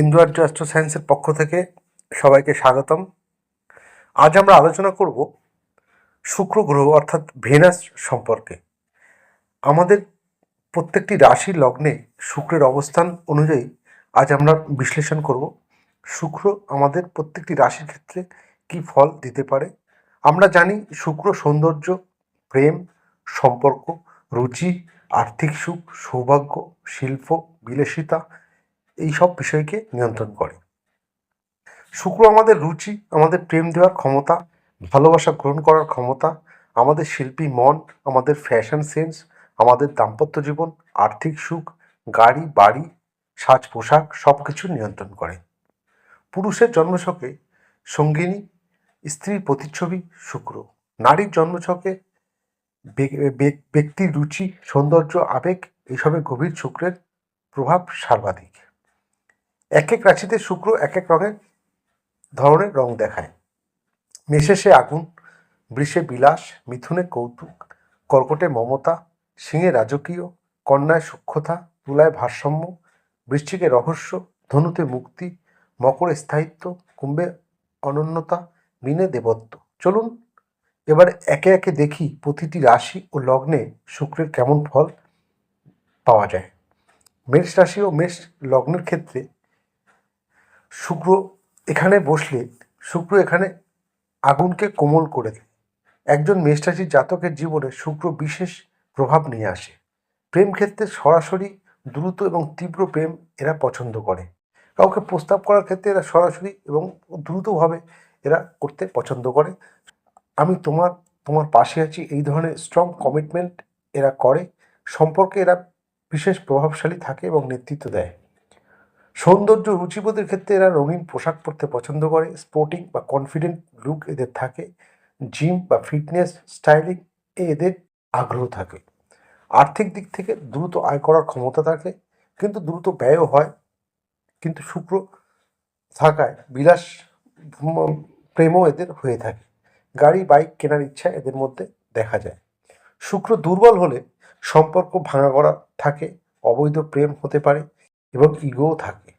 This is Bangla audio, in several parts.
ইন্দুয়ার্য অ্যাস্ট্রো সায়েন্সের পক্ষ থেকে সবাইকে স্বাগতম। আজ আমরা আলোচনা করব শুক্র গ্রহ অর্থাৎ ভেনাস সম্পর্কে। আমাদের প্রত্যেকটি রাশি লগ্নে শুক্রের অবস্থান অনুযায়ী আজ আমরা বিশ্লেষণ করব। শুক্র আমাদের প্রত্যেকটি রাশির ক্ষেত্রে কী ফল দিতে পারে? আমরা জানি শুক্র সৌন্দর্য, প্রেম, সম্পর্ক, রুচি, আর্থিক সুখ, সৌভাগ্য, শিল্প, বিলাসিতা এই সব বিষয়কে নিয়ন্ত্রণ করে। শুক্র আমাদের রুচি, আমাদের প্রেম দেওয়ার ক্ষমতা, ভালোবাসা গ্রহণ করার ক্ষমতা, আমাদের শিল্পী মন, আমাদের ফ্যাশন সেন্স আমাদের দাম্পত্য জীবন, আর্থিক সুখ, গাড়ি, বাড়ি সাজ পোশাক সব কিছু নিয়ন্ত্রণ করে। পুরুষের জন্মছকে সঙ্গিনী, স্ত্রীর প্রতিচ্ছবি শুক্র। নারীর জন্মছকে ব্যক্তির রুচি, সৌন্দর্য, আবেগ এইসবের গভীর শুক্রের প্রভাব সর্বাধিক। এক এক রাশিতে শুক্র এক এক রঙের ধরনের রং দেখায়। মেষে সে আগুন, বৃষে বিলাস, মিথুনে কৌতুক, কর্কটে মমতা, সিংহে রাজকীয়, কন্যায় সূক্ষ্মতা তুলায় ভারসাম্য, বৃশ্চিকে রহস্য, ধনুতে মুক্তি, মকরে স্থায়িত্ব, কুম্ভে অনন্যতা, মিনে দেবত্ব। চলুন এবার একে একে দেখি প্রতিটি রাশি ও লগ্নে শুক্রের কেমন ফল পাওয়া যায়। মেষ রাশি ও মেষ লগ্নের ক্ষেত্রে শুক্র এখানে বসলে শুক্র এখানে আগুনকে কোমল করে দেয়। একজন মেষরাশির জাতকের জীবনে শুক্র বিশেষ প্রভাব নিয়ে আসে। প্রেম ক্ষেত্রে সরাসরি দ্রুত এবং তীব্র প্রেম এরা পছন্দ করে। কাউকে প্রস্তাব করার ক্ষেত্রে এরা সরাসরি এবং দ্রুতভাবে এরা করতে পছন্দ করে। আমি তোমার তোমার পাশে আছি, এই ধরনের স্ট্রং কমিটমেন্ট এরা করে। সম্পর্কে এরা বিশেষ প্রভাবশালী থাকে এবং নেতৃত্ব দেয়। সৌন্দর্য রুচিবোধের ক্ষেত্রে এরা রঙিন পোশাক পরতে পছন্দ করে স্পোর্টিং বা কনফিডেন্ট লুক এদের থাকে জিম বা ফিটনেস স্টাইলিং এ এদের আগ্রহ থাকে। আর্থিক দিক থেকে দ্রুত আয় করার ক্ষমতা থাকে, কিন্তু দ্রুত ব্যয়ও হয়। কিন্তু শুক্র থাকায় বিলাস প্রেমও এদের হয়ে থাকে। গাড়ি, বাইক কেনার ইচ্ছা এদের মধ্যে দেখা যায়। শুক্র দুর্বল হলে সম্পর্ক ভাঙা করা থাকে, অবৈধ প্রেম হতে পারে এবং ইগোও থাকে।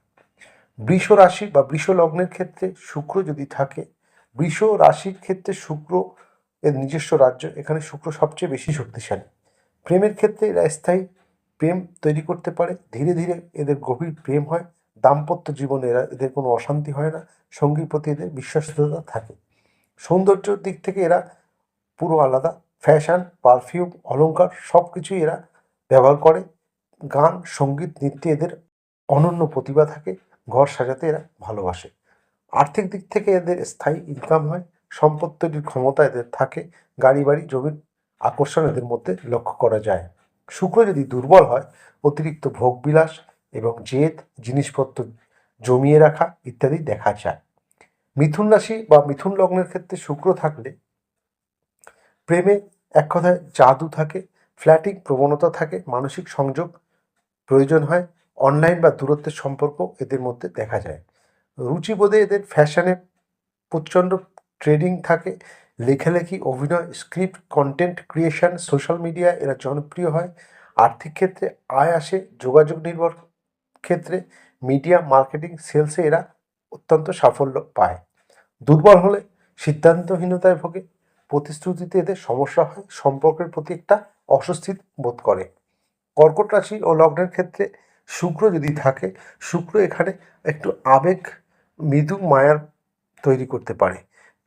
বৃষ রাশি বা বৃষ লগ্নের ক্ষেত্রে শুক্র যদি থাকে, বৃষ রাশির ক্ষেত্রে শুক্র এর নিজস্ব রাজ্য, এখানে শুক্র সবচেয়ে বেশি শক্তিশালী। প্রেমের ক্ষেত্রে এরা স্থায়ী, প্রেম তৈরি করতে পারে, ধীরে ধীরে এদের গভীর প্রেম হয়, দাম্পত্য জীবনে এরা, এদের কোনো অশান্তি হয় না, সঙ্গীর প্রতি এদের বিশ্বাসযোগ্যতা থাকে। সৌন্দর্যের দিক থেকে এরা পুরো আলাদা ফ্যাশন পারফিউম অলংকার সব কিছুই এরা ব্যবহার করে। গান, সংগীত, নৃত্যে এদের অনন্য প্রতিভা থাকে, ঘর সাজাতে এরা ভালোবাসে। আর্থিক দিক থেকে এদের স্থায়ী ইনকাম হয়, সম্পদ তৈরির ক্ষমতা এদের থাকে গাড়ি বাড়ি জমির আকর্ষণ এদের মধ্যে লক্ষ্য করা যায়। শুক্র যদি দুর্বল হয়, অতিরিক্ত ভোগবিলাস এবং জেদ, জিনিসপত্র জমিয়ে রাখা ইত্যাদি দেখা যায়। মিথুন রাশি বা মিথুন লগ্নের ক্ষেত্রে শুক্র থাকলে প্রেমে এক কথায় জাদু থাকে, ফ্ল্যাটিং প্রবণতা থাকে, মানসিক সংযোগ প্রয়োজন হয় অনলাইন বা দূরত্বের সম্পর্ক এদের মধ্যে দেখা যায়। রুচিবোধে এদের ফ্যাশনে প্রচণ্ড ট্রেডিং থাকে। লেখালেখি, অভিনয়, script, content creation, social media এরা জনপ্রিয় হয়। আর্থিক ক্ষেত্রে আয় আসে, যোগাযোগ নির্ভর ক্ষেত্রে মিডিয়া, মার্কেটিং, সেলসে এরা অত্যন্ত সাফল্য পায়। দুর্বল হলে সিদ্ধান্তহীনতায় ভোগে। প্রতিশ্রুতিতে এদের সমস্যা হয়। সম্পর্কের প্রতি একটা অস্বস্তি বোধ করে। কর্কট রাশি ও লগ্নের ক্ষেত্রে শুক্র যদি থাকে, শুক্র এখানে একটু আবেগ, মৃদু মায়ার তৈরি করতে পারে।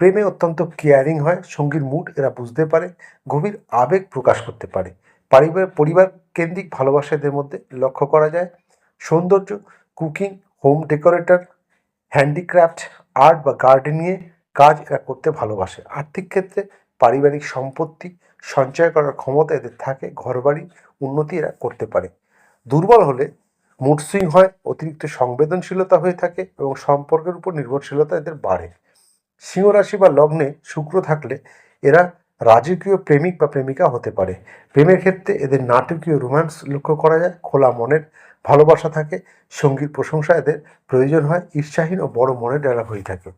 প্রেমে অত্যন্ত কেয়ারিং হয়, সঙ্গীর মুড এরা বুঝতে পারে, গভীর আবেগ প্রকাশ করতে পারে। পরিবার পরিবার কেন্দ্রিক ভালোবাসা এদের মধ্যে লক্ষ্য করা যায়। সৌন্দর্য cooking home decorator handicraft art বা গার্ডেনিংয়ে কাজ এরা করতে ভালোবাসে। আর্থিক ক্ষেত্রে পারিবারিক সম্পত্তি সঞ্চয় করার ক্ষমতা এদের থাকে, ঘরবাড়ি উন্নতি এরা করতে পারে। দুর্বল হলে মুড সুইং হয়, অতিরিক্ত সংবেদনশীলতা হয়ে থাকে এবং সম্পর্কের উপর নির্ভরশীলতা এদের বাড়ে। সিংহ রাশি বা লগ্নে শুক্র থাকলে এরা রাজকীয় প্রেমিক বা প্রেমিকা হতে পারে। প্রেমের ক্ষেত্রে এদের নাটকীয় রোম্যান্স লক্ষ্য করা যায়, খোলা মনের ভালোবাসা থাকে, সঙ্গীর প্রশংসা এদের প্রয়োজন হয়, ঈর্ষাহীন ও বড় মনের ডেলা হয়ে থাকে।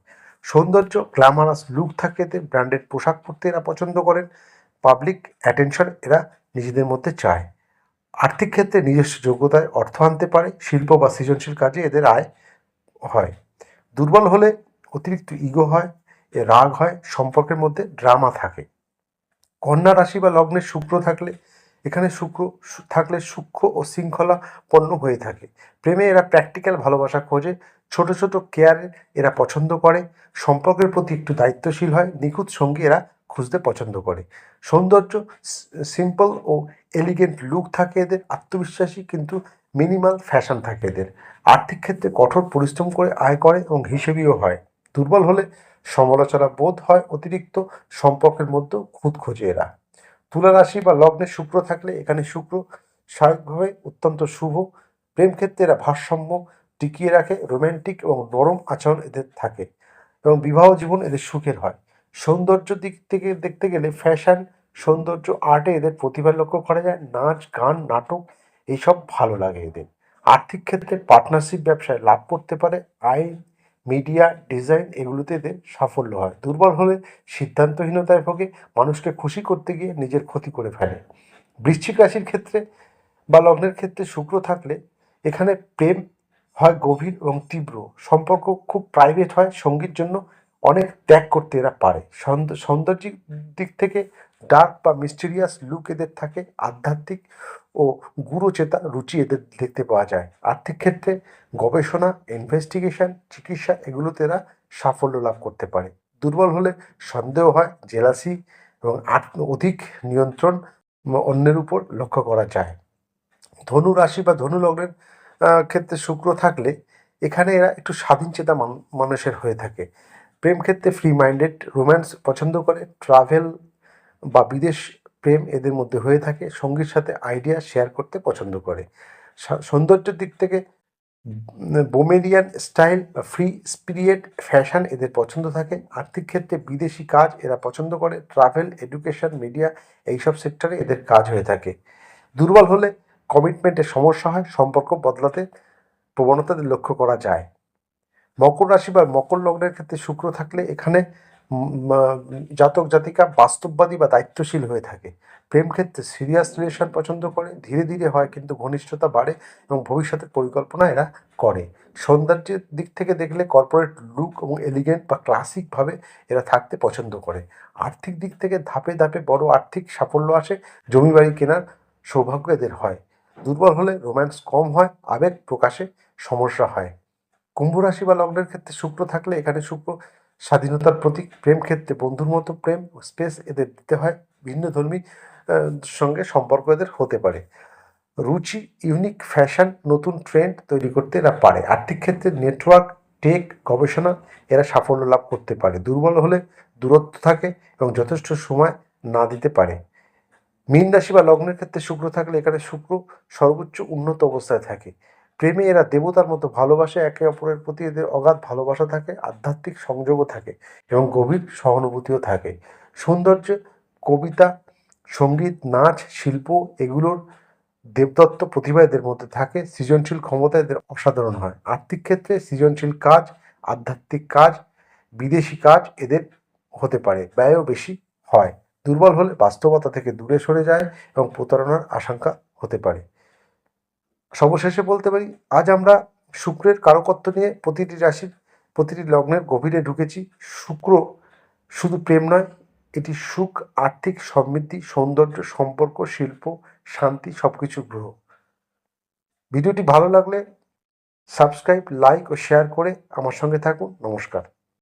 সৌন্দর্য, গ্ল্যামারাস লুক থাকে এদের, ব্র্যান্ডেড পোশাক পরতে এরা পছন্দ করেন, পাবলিক অ্যাটেনশন এরা নিজেদের মধ্যে চায়। আর্থিক ক্ষেত্রে নিজস্ব যোগ্যতায় অর্থ আনতে পারে, শিল্প বা সৃজনশীল কাজে এদের আয় হয়। দুর্বল হলে অতিরিক্ত ইগো হয়, এ রাগ হয়, সম্পর্কের মধ্যে ড্রামা থাকে। কন্যা রাশি বা লগ্নে শুক্র থাকলে, এখানে শুক্র থাকলে সূক্ষ্ম ও শৃঙ্খলা পণ্য হয়ে থাকে। প্রেমে এরা প্র্যাকটিক্যাল ভালোবাসা খোঁজে, ছোট ছোট কেয়ার এরা পছন্দ করে, সম্পর্কের প্রতি একটু দায়িত্বশীল হয়, নিখুঁত সঙ্গী এরা খুঁজতে পছন্দ করে। সৌন্দর্য সিম্পল ও এলিগেন্ট লুক থাকে এদের, আত্মবিশ্বাসী কিন্তু মিনিমাল ফ্যাশন থাকে এদের। আর্থিক ক্ষেত্রে কঠোর পরিশ্রম করে আয় করে এবং হিসেবেও হয়। দুর্বল হলে সমালোচনা বোধ হয়, অতিরিক্ত সম্পর্কের মধ্যে খুঁত খোঁজে এরা। তুলা রাশি বা লগ্নে শুক্র থাকলে এখানে শুক্র স্বাভাবিকভাবে অত্যন্ত শুভ। প্রেম ক্ষেত্রে এরা ভারসাম্য টিকিয়ে রাখে রোম্যান্টিক এবং নরম আচরণ এদের থাকে এবং বিবাহ জীবন এদের সুখের হয়। সৌন্দর্য দিক থেকে দেখতে গেলে ফ্যাশন সৌন্দর্য আর্টে এদের প্রতিভা লক্ষ্য করা যায়। নাচ, গান, নাটক এইসব ভালো লাগে এদের। আর্থিক ক্ষেত্রে পার্টনারশিপ ব্যবসায় লাভ করতে পারে। আইন মিডিয়া ডিজাইন এগুলোতে এদের সাফল্য হয়। দুর্বল হলে সিদ্ধান্তহীনতায় ভোগে, মানুষকে খুশি করতে গিয়ে নিজের ক্ষতি করে ফেলে। বৃশ্চিক রাশির ক্ষেত্রে বা লগ্নের ক্ষেত্রে শুক্র থাকলে এখানে প্রেম হয় গভীর এবং তীব্র। সম্পর্ক খুব প্রাইভেট হয়, সঙ্গীর জন্য অনেক ত্যাগ করতে এরা পারে। সৌন্দ- সৌন্দর্যিক দিক থেকে ডার্ক বা মিস্টিরিয়াস লুক এদের থাকে, আধ্যাত্মিক ও গুরুচেতা রুচি এদের দেখতে পাওয়া যায়। আর্থিক ক্ষেত্রে গবেষণা ইনভেস্টিগেশন চিকিৎসা এগুলোতে এরা সাফল্য লাভ করতে পারে। দুর্বল হলে সন্দেহ হয় জেলাসি এবং অধিক নিয়ন্ত্রণ অন্যের উপর লক্ষ্য করা যায়। ধনু রাশি বা ধনু লগ্নের ক্ষেত্রে শুক্র থাকলে এখানে এরা একটু স্বাধীন চেতা মানুষের হয়ে থাকে। প্রেম ক্ষেত্রে ফ্রি মাইন্ডেড রোম্যান্স পছন্দ করে ট্রাভেল বা বিদেশ প্রেম এদের মধ্যে হয়ে থাকে, সঙ্গীর সাথে আইডিয়া শেয়ার করতে পছন্দ করে। সৌন্দর্যের দিক থেকে বোমেরিয়ান স্টাইল বা ফ্রি স্পিরিট ফ্যাশন এদের পছন্দ থাকে। আর্থিক ক্ষেত্রে বিদেশি কাজ এরা পছন্দ করে ট্রাভেল এডুকেশন মিডিয়া এইসব সেক্টরে এদের কাজ হয়ে থাকে। দুর্বল হলে কমিটমেন্টের সমস্যা হয়, সম্পর্ক বদলাতে প্রবণতাদের লক্ষ্য করা যায়। মকর রাশি বা মকর লগ্নের ক্ষেত্রে শুক্র থাকলে এখানে জাতক জাতিকা বাস্তববাদী বা দায়িত্বশীল হয়ে থাকে। প্রেম ক্ষেত্রে সিরিয়াস রিলেশন পছন্দ করে, ধীরে ধীরে হয় কিন্তু ঘনিষ্ঠতা বাড়ে এবং ভবিষ্যতের পরিকল্পনা এরা করে। সৌন্দর্যের দিক থেকে দেখলে কর্পোরেট লুক এবং এলিগেন্ট বা ক্লাসিকভাবে এরা থাকতে পছন্দ করে। আর্থিক দিক থেকে ধাপে ধাপে বড় আর্থিক সাফল্য আসে জমি বাড়ি কেনার সৌভাগ্য এদের হয়। দুর্বল হলে রোম্যান্স কম হয়, আবেগ প্রকাশে সমস্যা হয়। কুম্ভ রাশি বা লগ্নের ক্ষেত্রে শুক্র থাকলে এখানে শুক্র স্বাধীনতার প্রতীক, প্রেম ক্ষেত্রে বন্ধুর মতো প্রেম স্পেস এদের দিতে হয়। ভিন্ন ধর্মী সঙ্গে সম্পর্ক এদের হতে পারে। রুচি ইউনিক ফ্যাশন নতুন ট্রেন্ড তৈরি করতে এরা পারে। আর্থিক ক্ষেত্রে নেটওয়ার্ক টেক গবেষণা এরা সাফল্য লাভ করতে পারে। দুর্বল হলে দূরত্ব থাকে এবং যথেষ্ট সময় না দিতে পারে। মীন রাশি বা লগ্নের ক্ষেত্রে শুক্র থাকলে এখানে শুক্র সর্বোচ্চ উন্নত অবস্থায় থাকে। প্রেমে এরা দেবতার মতো ভালোবাসে, একে অপরের প্রতি এদের অগাধ ভালোবাসা থাকে, আধ্যাত্মিক সংযোগও থাকে এবং গভীর সহানুভূতিও থাকে। সৌন্দর্য, কবিতা, সংগীত, নাচ, শিল্প এগুলোর দেবদত্ত প্রতিভা এদের মধ্যে থাকে। সৃজনশীল ক্ষমতা এদের অসাধারণ হয়। আর্থিক ক্ষেত্রে সৃজনশীল কাজ, আধ্যাত্মিক কাজ, বিদেশি কাজ এদের হতে পারে, ব্যয়ও বেশি হয়। দুর্বল হলে বাস্তবতা থেকে দূরে সরে যায় এবং প্রতারণার আশঙ্কা হতে পারে। সর্বশেষে বলতে পারি, আজ আমরা শুক্রের কারকত্ব নিয়ে প্রতিটি রাশির, প্রতিটি লগ্নের গভীরে ঢুকেছি। শুক্র শুধু প্রেম নয়, এটি সুখ, আর্থিক সমৃদ্ধি, সৌন্দর্য, সম্পর্ক, শিল্প, শান্তি সব কিছু গ্রহ। ভিডিওটি ভালো লাগলে সাবস্ক্রাইব, লাইক ও শেয়ার করে আমার সঙ্গে থাকুন। নমস্কার।